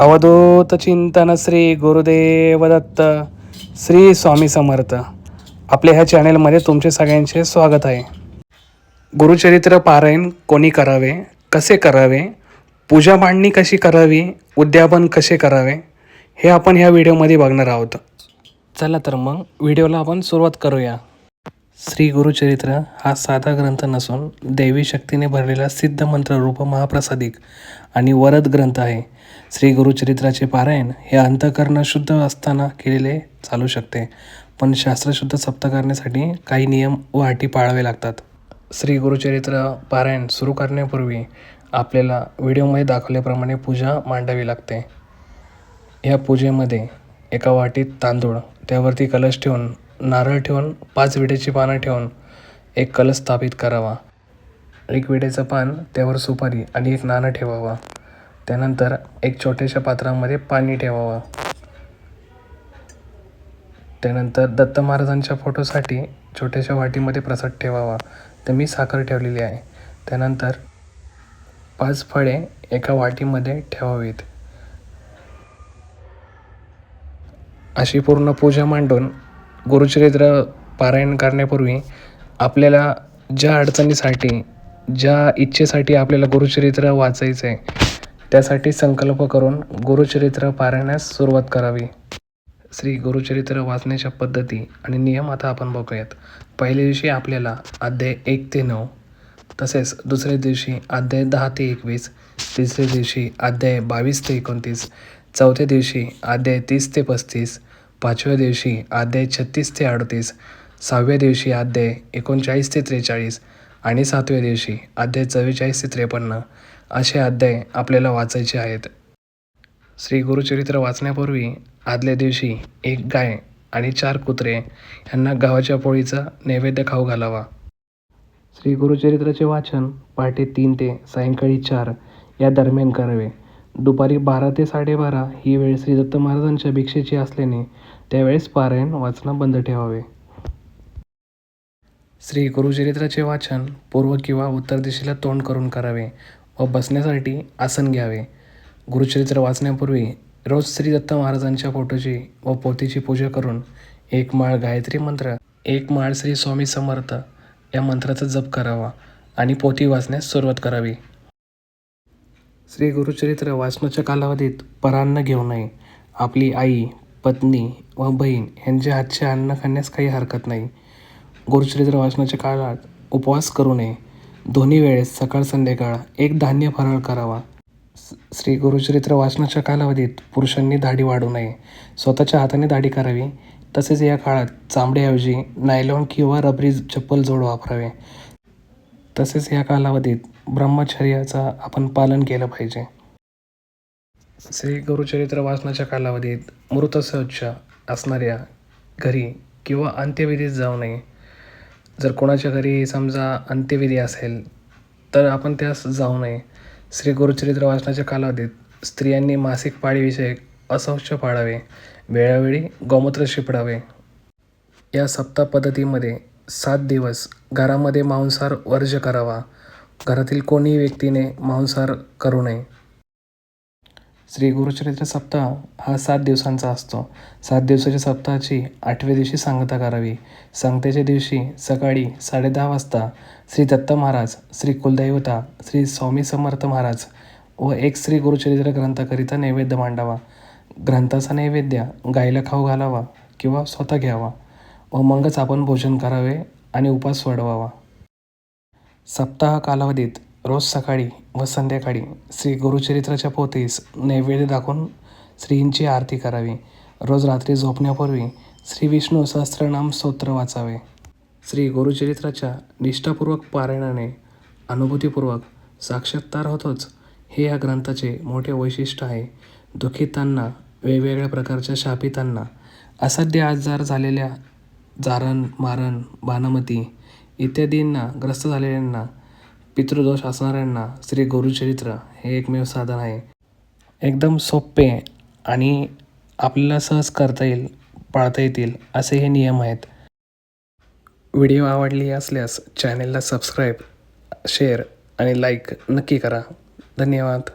अवधूत चिंतन श्री गुरुदेव दत्त श्री स्वामी समर्थ. आपल्या ह्या चॅनेलमध्ये तुमचे सगळ्यांचे स्वागत आहे. गुरुचरित्र पारायण कोणी करावे कसे करावे पूजा मांडणी कशी करावी उद्यापन कसे करावे हे आपण ह्या व्हिडिओमध्ये बघणार आहोत. चला तर मग व्हिडिओला आपण सुरुवात करूया. श्री गुरुचरित्र हा साधा ग्रंथ नसून दैवी शक्तीने भरलेला सिद्ध मंत्र रूप महाप्रसादिक आणि वरद ग्रंथ आहे. श्री गुरुचरित्राचे पारायण हे अंतकरण शुद्ध असताना केलेले चालू शकते पण शास्त्रशुद्ध सप्त करण्यासाठी काही नियम व अटी पाळावे लागतात. श्री गुरुचरित्र पारायण सुरू करण्यापूर्वी आपल्याला व्हिडिओमध्ये दाखवल्याप्रमाणे पूजा मांडावी लागते. या पूजेमध्ये एका वाटीत तांदूळ त्यावरती कलश ठेवून नारळ ठेवून पाच विड्याची पानं ठेवून एक कलश स्थापित करावा. एक विड्याचं पान त्यावर सुपारी आणि एक नाणं ठेवावा. त्यानंतर एक छोट्याशा पात्रामध्ये पाणी ठेवावं. त्यानंतर दत्त महाराजांच्या फोटोसाठी छोट्याशा वाटीमध्ये प्रसाद ठेवावा. तर मी साखर ठेवलेली आहे. त्यानंतर पाच फळे एका वाटीमध्ये ठेवावीत. अशी पूर्ण पूजा मांडून गुरुचरित्र पारायण करण्यापूर्वी आपल्याला ज्या अडचणीसाठी ज्या इच्छेसाठी आपल्याला गुरुचरित्र वाचायचं आहे त्यासाठी संकल्प करून गुरुचरित्र पारायणास सुरुवात करावी. श्री गुरुचरित्र वाचण्याच्या पद्धती आणि नियम आता आपण बघूयात. पहिल्या दिवशी आपल्याला अध्याय एक ते नऊ तसेच दुसऱ्या दिवशी अध्याय दहा ते एकवीस तिसऱ्या दिवशी अध्याय बावीस ते एकोणतीस चौथ्या दिवशी अध्याय तीस ते पस्तीस पाचव्या दिवशी अध्याय छत्तीस ते अडतीस सहाव्या दिवशी अध्याय एकोणचाळीस ते त्रेचाळीस आणि सातव्या दिवशी अध्याय चव्वेचाळीस ते त्रेपन्न असे अध्याय आपल्याला वाचायचे आहेत. श्री गुरुचरित्र वाचण्यापूर्वी आदल्या दिवशी एक गाय आणि चार कुत्रे यांना गावाच्या पोळीचा नैवेद्य खाऊ घालावा. श्री गुरुचरित्राचे वाचन पहाटे तीन ते सायंकाळी चार या दरम्यान करावे. दुपारी बारा ते साडेबारा ही वेळ श्री दत्त महाराजांच्या भिक्षेची असल्याने त्यावेळेस पारायण वाचणं बंद ठेवावे. श्री गुरुचरित्राचे वाचन पूर्व किंवा उत्तर दिशेला तोंड करून करावे व बसण्यासाठी आसन घ्यावे. गुरुचरित्र वाचण्यापूर्वी रोज श्री दत्त महाराजांच्या फोटोची व पोथीची पूजा करून एक माळ गायत्री मंत्र एक माळ श्री स्वामी समर्थ या मंत्राचा जप करावा आणि पोथी वाचण्यास सुरुवात करावी. श्री गुरुचरित्र वाचनाच्या कालावधीत परान्न घेऊ नये. आपली आई पत्नी व बहीण यांच्या हातचे अन्न खाण्यास काही हरकत नाही. गुरुचरित्र वाचनाच्या काळात उपवास करू नये. दोन्ही वेळेस सकाळ संध्याकाळ एक धान्य फराळ करावा. श्री गुरुचरित्र वाचनाच्या कालावधीत पुरुषांनी दाढी वाढू नये. स्वतःच्या हाताने दाढी करावी. तसेच या काळात चामड्याऐवजी नायलॉन किंवा रबरी चप्पल जोड वापरावे. तसेच या कालावधीत ब्रह्मचर्याचा आपण पालन केलं पाहिजे. श्री गुरुचरित्र वाचनाच्या कालावधीत मृत शौच असणाऱ्या घरी किंवा अंत्यविधीत जाऊ नये. जर कोणाच्या घरी समजा अंत्यविधी असेल तर आपण त्यास जाऊ नये. श्री गुरुचरित्र वाचनाच्या कालावधीत स्त्रियांनी मासिक पाळीविषयक असौच पाळावे. वेळोवेळी गोमूत्र शिपडावे. या सप्ताह पद्धतीमध्ये सात दिवस घरामध्ये मांसाहार वर्ज्य करावा. घरातील कोणीही व्यक्तीने मांसाहार करू नये. श्री गुरुचरित्र सप्ताह हा सात दिवसांचा असतो. सात दिवसाच्या सप्ताहाची आठव्या दिवशी सांगता करावी. सांगतेच्या दिवशी सकाळी साडेदहा वाजता श्री दत्त महाराज श्री कुलदैवता श्री स्वामी समर्थ महाराज व एक श्री गुरुचरित्र ग्रंथाकरिता नैवेद्य मांडावा. ग्रंथाचा नैवेद्य गायला खाऊ घालावा किंवा स्वतः घ्यावा व मगच आपण भोजन करावे आणि उपास सोडवावा. सप्ताह कालावधीत रोज सकाळी व संध्याकाळी श्री गुरुचरित्राच्या पोथीस नैवेद्य दाखवून श्रींची आरती करावी. रोज रात्री झोपण्यापूर्वी श्री विष्णू सहस्त्रनाम स्तोत्र वाचावे. श्री गुरुचरित्राच्या निष्ठापूर्वक पारायणाने अनुभूतीपूर्वक साक्षात्कार होतोच हे या ग्रंथाचे मोठे वैशिष्ट्य आहे. दुखितांना वेगवेगळ्या प्रकारच्या शापितांना असाध्य आजार झालेल्या जारण मारण बाणमती इत्यादींना ग्रस्त झालेल्यांना पितृदोष असणाऱ्यांना श्री गुरुचरित्र हे एकमेव साधन आहे. एकदम सोपे आणि आपल्याला सहज करता येईल पाळता येतील असे हे नियम आहेत. व्हिडिओ आवडली असल्यास चॅनेलला सबस्क्राईब शेअर आणि लाईक नक्की करा. धन्यवाद.